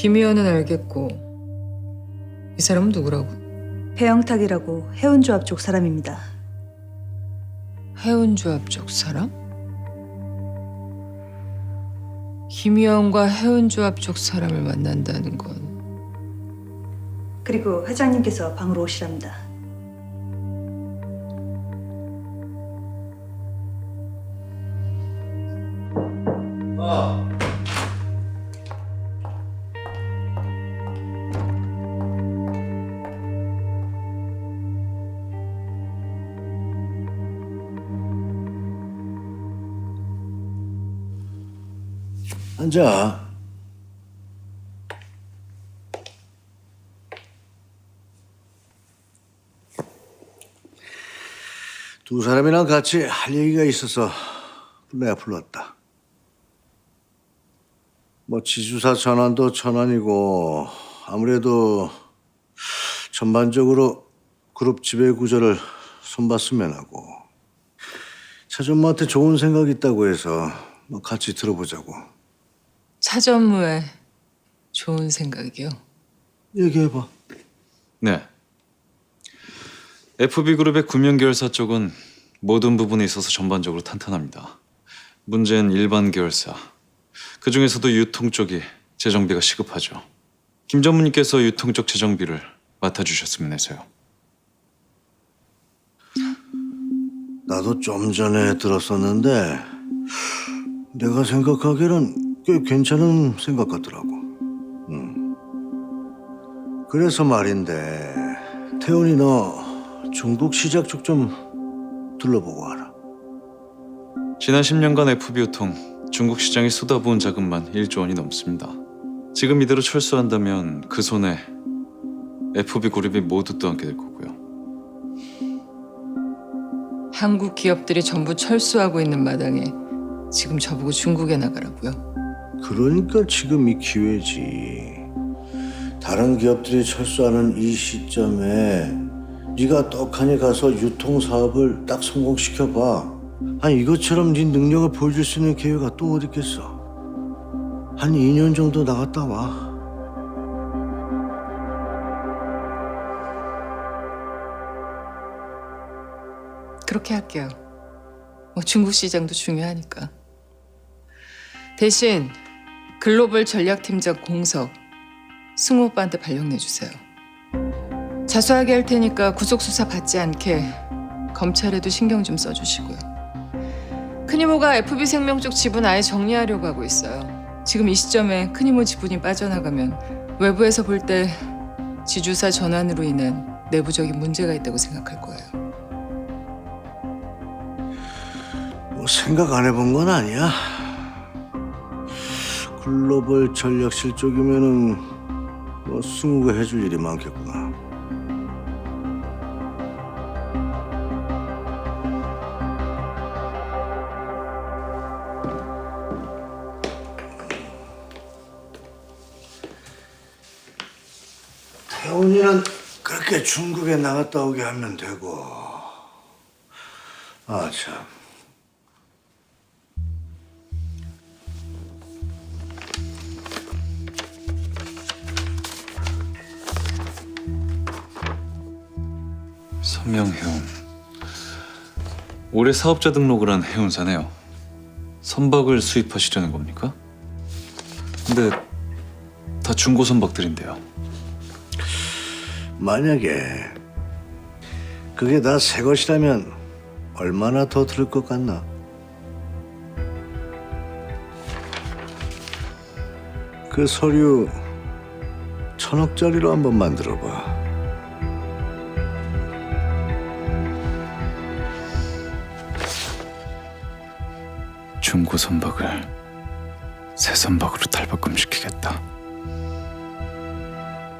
김희연은 알겠고 이 사람은 누구라고? 배영탁이라고 해운조합 쪽 사람입니다. 해운조합 쪽 사람? 김희연과 해운조합 쪽 사람을 만난다는 건 그리고 회장님께서 방으로 오시랍니다. 앉아. 두 사람이랑 같이 할 얘기가 있어서 내가 불렀다. 뭐 지주사 전환도 전환이고 아무래도 전반적으로 그룹 지배 구조를 손봤으면 하고 차전무한테 좋은 생각 있다고 해서 뭐 같이 들어보자고. 차전무의 좋은 생각이요. 얘기해봐. 네. FB그룹의 구면계열사 쪽은 모든 부분에 있어서 전반적으로 탄탄합니다. 문제는 일반 계열사. 그 중에서도 유통 쪽이 재정비가 시급하죠. 김 전무님께서 유통 쪽 재정비를 맡아주셨으면 해서요. 나도 좀 전에 들었었는데 내가 생각하기에는 꽤 괜찮은 생각 같더라고. 음. 그래서 말인데 태훈이 너 중국 시작 쪽 좀 둘러보고 와라. 지난 10년간 FB 유통 중국 시장에 쏟아부은 자금만 1조 원이 넘습니다. 지금 이대로 철수한다면 그 손에 FB 그룹이 모두 떠안게 될 거고요. 한국 기업들이 전부 철수하고 있는 마당에 지금 저보고 중국에 나가라고요. 그러니까 지금 이 기회지. 다른 기업들이 철수하는 이 시점에 네가 떡하니 가서 유통 사업을 딱 성공시켜 봐. 아니 이것처럼 네 능력을 보여줄 수 있는 기회가 또 어디 있겠어. 한 2년 정도 나갔다 와. 그렇게 할게요. 뭐 중국 시장도 중요하니까. 대신 글로벌 전략팀장 공석 승우 오빠한테 발령 내 주세요. 자수하게 할 테니까 구속 수사 받지 않게 검찰에도 신경 좀 써주시고요. 큰이모가 FB 생명 쪽 지분 아예 정리하려고 하고 있어요. 지금 이 시점에 큰이모 지분이 빠져나가면 외부에서 볼 때 지주사 전환으로 인한 내부적인 문제가 있다고 생각할 거예요. 뭐 생각 안 해본 건 아니야. 글로벌 전략실 쪽이면은 뭐 승우가 해줄 일이 많겠구나. 태훈이는 그렇게 중국에 나갔다 오게 하면 되고. 아 참. 선명해운 올해 사업자 등록을 한 해운사네요. 선박을 수입하시려는 겁니까? 근데 다 중고 선박들인데요. 만약에 그게 다 새 것이라면 얼마나 더 들을 것 같나? 그 서류 천억짜리로 한번 만들어봐. 중고 선박을 새 선박으로 탈바꿈 시키겠다.